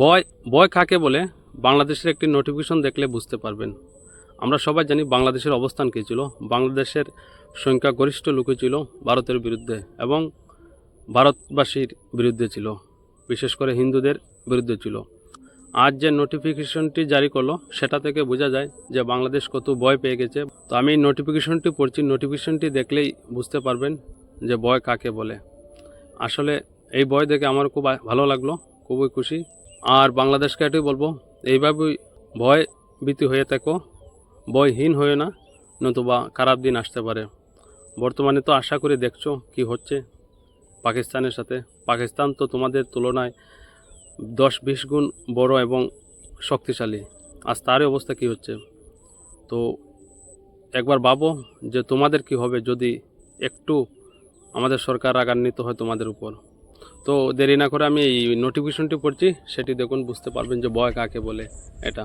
ভয় ভয় কাকে বলে? বাংলাদেশের একটি নোটিফিকেশন দেখলে বুঝতে পারবেন। আমরা সবাই জানি বাংলাদেশের অবস্থান কী ছিল। বাংলাদেশের সংখ্যাগরিষ্ঠ লোকই ছিল ভারতের বিরুদ্ধে এবং ভারতবাসীর বিরুদ্ধে ছিল, বিশেষ করে হিন্দুদের বিরুদ্ধে ছিল। আজ যে নোটিফিকেশনটি জারি করল, সেটা থেকে বোঝা যায় যে বাংলাদেশ কত ভয় পেয়ে গেছে। তো আমি নোটিফিকেশনটি পড়ছি। নোটিফিকেশনটি দেখলেই বুঝতে পারবেন যে ভয় কাকে বলে। আসলে এই বই দেখে আমার খুব ভালো লাগল, খুবই খুশি। আর বাংলাদেশকে এটাই বলব, এইভাবেই ভয় ভীতি হয়ে থাকো, ভয়হীন হয়ে না, নতুবা খারাপ দিন আসতে পারে। বর্তমানে তো আশা করে দেখছ কি হচ্ছে পাকিস্তানের সাথে। পাকিস্তান তো তোমাদের তুলনায় দশ বিশ গুণ বড় এবং শক্তিশালী। আজ তারই অবস্থা কি হচ্ছে? তো একবার ভাবো যে তোমাদের কি হবে যদি একটু আমাদের সরকার রাগান্বিত হয় তোমাদের উপর। তো দেরি না করে আমি এই নোটিফিকেশনটি পড়ছি, সেটি দেখুন, বুঝতে পারবেন যে বয় কাকে বলে এটা।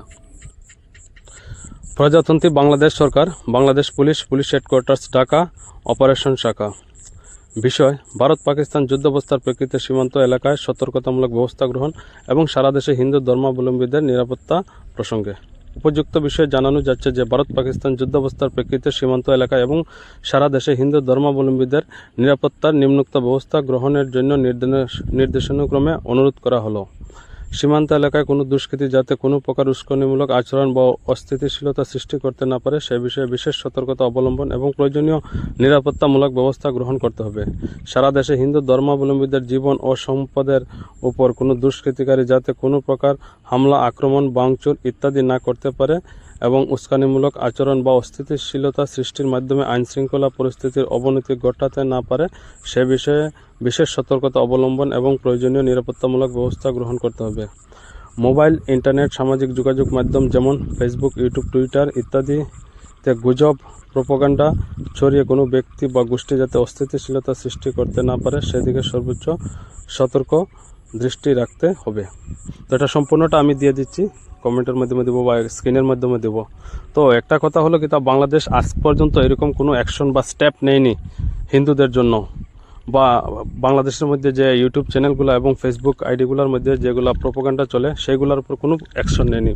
প্রজাতন্ত্রী বাংলাদেশ সরকার, Bangladesh police police headquarters Dhaka operation শাখা। বিষয়, ভারত পাকিস্তান যুদ্ধাবস্থার প্রেক্ষিতে সীমান্ত এলাকায় সতর্কতামূলক ব্যবস্থা গ্রহণ এবং সারা দেশে হিন্দু ধর্মাবলম্বীদের নিরাপত্তা প্রসঙ্গে। উপযুক্ত বিষয়ে জানানো যাচ্ছে যে, ভারত পাকিস্তান যুদ্ধাবস্থার প্রেক্ষিতে সীমান্ত এলাকা এবং সারা দেশে হিন্দু ধর্মাবলম্বীদের নিরাপত্তার নিম্নোক্ত ব্যবস্থা গ্রহণের জন্য নির্দেশ, নির্দেশানুক্রমে অনুরোধ করা হলো। সীমান্ত এলাকায় কোনো দুষ্কৃতী যাতে কোনো প্রকার উস্কনিমূলক আচরণ বা অস্থিতিশীলতা সৃষ্টি করতে না পারে, সে বিষয়ে বিশেষ সতর্কতা অবলম্বন এবং প্রয়োজনীয় নিরাপত্তামূলক ব্যবস্থা গ্রহণ করতে হবে। সারা দেশে হিন্দু ধর্মাবলম্বীদের জীবন ও সম্পদের উপর কোনো দুষ্কৃতিকারী যাতে কোনো প্রকার হামলা, আক্রমণ বাংচুর ইত্যাদি না করতে পারে এবং উস্কানিমূলক আচরণ বা অস্থিতিশীলতা সৃষ্টির মাধ্যমে আইনশৃঙ্খলা পরিস্থিতির অবনতি ঘটাতে না পারে, সে বিষয়ে বিশেষ সতর্কতা অবলম্বন এবং প্রয়োজনীয় নিরাপত্তামূলক ব্যবস্থা গ্রহণ করতে হবে। মোবাইল, ইন্টারনেট, সামাজিক যোগাযোগ মাধ্যম যেমন ফেসবুক, ইউটিউব, টুইটার ইত্যাদিতে গুজব, প্রোপাগান্ডা ছড়িয়ে কোনো ব্যক্তি বা গোষ্ঠী যাতে অস্থিতিশীলতা সৃষ্টি করতে না পারে, সেদিকে সর্বোচ্চ সতর্ক দৃষ্টি রাখতে হবে। তো এটা সম্পূর্ণটা আমি দিয়ে দিচ্ছি। কমেন্টের মাধ্যমে দেবো বা স্ক্রিনের মাধ্যমে দেবো। তো একটা কথা হলো কি, তা বাংলাদেশ আজ পর্যন্ত এরকম কোনো অ্যাকশন বা স্টেপ নেয়নি হিন্দুদের জন্য। বা বাংলাদেশের মধ্যে যে ইউটিউব চ্যানেলগুলো এবং ফেসবুক আইডিগুলোর মধ্যে যেগুলো প্রোপাগান্ডা চলে, সেগুলোর উপর কোনো অ্যাকশন নেয়নি।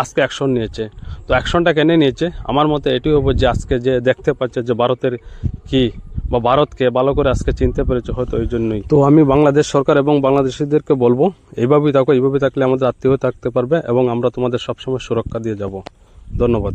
আজকে অ্যাকশন নিয়েছে। তো অ্যাকশনটা কেন নিয়েছে? আমার মতে এটি হবে যে আজকে যে দেখতে পাচ্ছে যে ভারতের কি বা ভারতকে ভালো করে আজকে চিনতে পেরেছে হয়তো ওই জন্যই। তো আমি বাংলাদেশ সরকার এবং বাংলাদেশিদেরকে বলব, এইভাবেই থাকো এইভাবে থাকলে আমাদের আত্মীয় থাকতে পারবে এবং আমরা তোমাদের সবসময় সুরক্ষা দিয়ে যাব। ধন্যবাদ।